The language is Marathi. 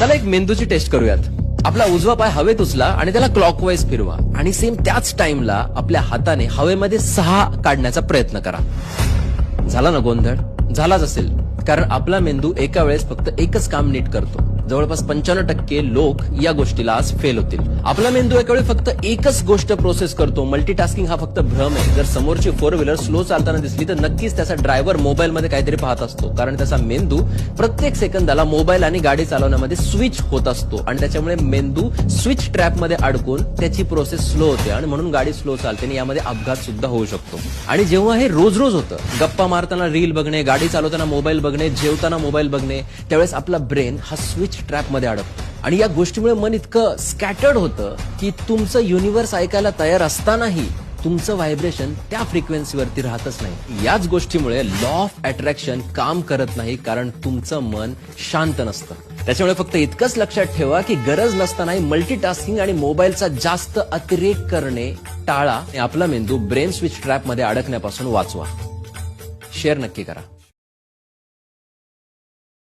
चला एक मेंदूची टेस्ट करूयात. आपला उजवा पाय हवेत उचला आणि त्याला क्लॉकवाईज फिरवा. आणि सेम त्याच टाइमला आपल्या हाताने हवेमध्ये सहा काढण्याचा प्रयत्न करा. झाला ना गोंधळ? झालाच असेल. कारण आपला मेंदू एका वेळेस फक्त एकच काम नीट करतो. जवळपास पंच्याण्णव टक्के लोक या गोष्टीला आज फेल होतील. आपला मेंदू एका वेळी फक्त एकच गोष्ट प्रोसेस करतो. मल्टीटास्किंग हा फक्त भ्रम आहे. जर समोरची फोर व्हीलर स्लो चालताना दिसली तर नक्कीच त्याचा ड्रायव्हर मोबाईल मध्ये काहीतरी पाहत असतो. कारण त्याचा मेंदू प्रत्येक सेकंदाला मोबाईल आणि गाडी चालवण्यामध्ये स्विच होत असतो. आणि त्याच्यामुळे मेंदू स्विच ट्रॅपमध्ये अडकून त्याची प्रोसेस स्लो होते. आणि म्हणून गाडी स्लो चालते आणि यामध्ये अपघात सुद्धा होऊ शकतो. आणि जेव्हा हे रोज रोज होतं गप्पा मारताना रील बघणे गाडी चालवताना मोबाईल बघणे जेवताना मोबाईल बघणे त्यावेळेस आपला ब्रेन हा स्विच ट्रॅपमध्ये अडकतो. आणि या गोष्टीमुळे मन इतकं स्कॅटर्ड होतं की तुमचं युनिव्हर्स ऐकायला तयार असतानाही तुमचं व्हायब्रेशन त्या फ्रिक्वेन्सीवरती राहतच नाही. याच गोष्टीमुळे लॉ ऑफ अट्रॅक्शन काम करत नाही कारण तुमचं मन शांत नसतं. त्याच्यामुळे फक्त इतकंच लक्षात ठेवा की गरज नसतानाही मल्टीटास्किंग आणि मोबाईलचा जास्त अतिरेक करणे टाळा आणि आपला मेंदू ब्रेन स्विच ट्रॅपमध्ये अडकण्यापासून वाचवा. शेअर नक्की करा.